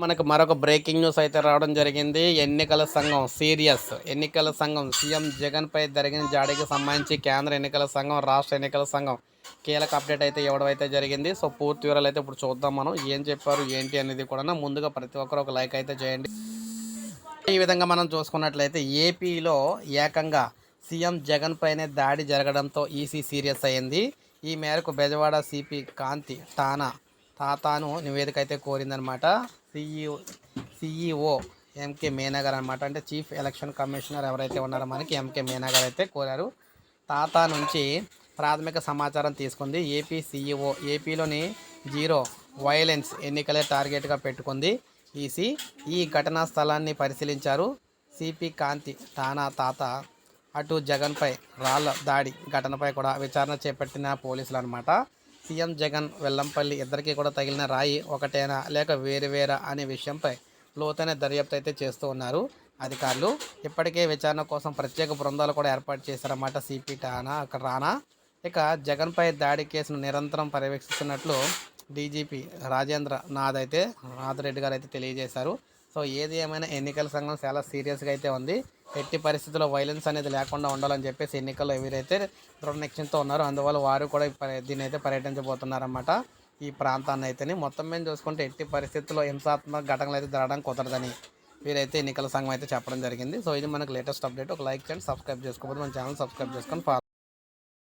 మనకు మరొక breaking news అయితే రావడం జరిగింది. ఎన్నికల సంఘం సీరియస్ ఎన్నికల సంఘం సీఎం జగన్పై జరిగిన జాడీకి సంబంధించి కేంద్ర ఎన్నికల సంఘం రాష్ట్ర ఎన్నికల సంఘం కీలక అప్డేట్ అయితే ఇవ్వడం అయితే జరిగింది. సో పూర్తి వివరాలు అయితే ఇప్పుడు చూద్దాం మనం. ఏం చెప్పారు ఏంటి అనేది కూడా ముందుగా ప్రతి ఒక్కరు ఒక లైక్ అయితే చేయండి. ఈ విధంగా మనం చూసుకున్నట్లయితే ఏపీలో ఏకంగా సీఎం జగన్ పైనే దాడి జరగడంతో ఈసీ సీరియస్ అయింది. ఈ మేరకు బెజవాడ సిపి కాంతి తానా తాతాను నివేదిక అయితే కోరిందనమాట సిఈఓ సిఈఓ ఎంకే మేనా గారు అనమాట అంటే చీఫ్ ఎలక్షన్ కమిషనర్ ఎవరైతే ఉన్నారో మనకి ఎంకే మేనా గారు అయితే కోరారు. తాతా నుంచి ప్రాథమిక సమాచారం తీసుకుంది. ఏపీ సీఈఓ ఏపీలోని జీరో వైలెన్స్ ఎన్నికలే టార్గెట్గా పెట్టుకుంది. ఈసీ ఈ ఘటనా స్థలాన్ని పరిశీలించారు. సిపి కాంతి తానా తాత అటు జగన్పై రాళ్ళ దాడి ఘటనపై కూడా విచారణ చేపట్టిన పోలీసులు అనమాట సీఎం జగన్ వెల్లంపల్లి ఇద్దరికీ కూడా తగిలిన రాయి ఒకటేనా? లేక వేరు వేరా అనే విషయంపై లోతైన దర్యాప్తు అయితే చేస్తూ ఉన్నారు అధికారులు. ఇప్పటికే విచారణ కోసం ప్రత్యేక బృందాలు కూడా ఏర్పాటు చేశారన్నమాట సిపి టానా అక్కడ రానా? ఇక జగన్పై దాడి కేసును నిరంతరం పర్యవేక్షిస్తున్నట్లు డీజీపీ రాజేంద్ర నాథ్ అయితే నాథ్ రెడ్డి గారు అయితే తెలియజేశారు. సో ఏది ఏమైనా ఎన్నికల సంఘం చాలా సీరియస్గా అయితే ఉంది. ఎట్టి పరిస్థితుల్లో వైలెన్స్ అనేది లేకుండా ఉండాలని చెప్పేసి ఎన్నికల్లో ఎవరైతే దృఢ నిక్షంతో ఉన్నారో. అందువల్ల వారు కూడా దీన్ని అయితే పర్యటించబోతున్నారన్నమాట. ఈ ప్రాంతాన్ని అయితేనే. మొత్తం మీద చూసుకుంటే ఎట్టి పరిస్థితుల్లో హింసాత్మక ఘటనలు అయితే జరగడం కుదరదని వీరైతే ఎన్నికల సంఘం అయితే చెప్పడం జరిగింది. సో ఇది మనకు లేటెస్ట్ అప్డేట్ ఒక లైక్ చేయండి సబ్స్క్రైబ్ చేసుకోకపోతే మన ఛానల్ సబ్స్క్రైబ్ చేసుకొని ఫాలో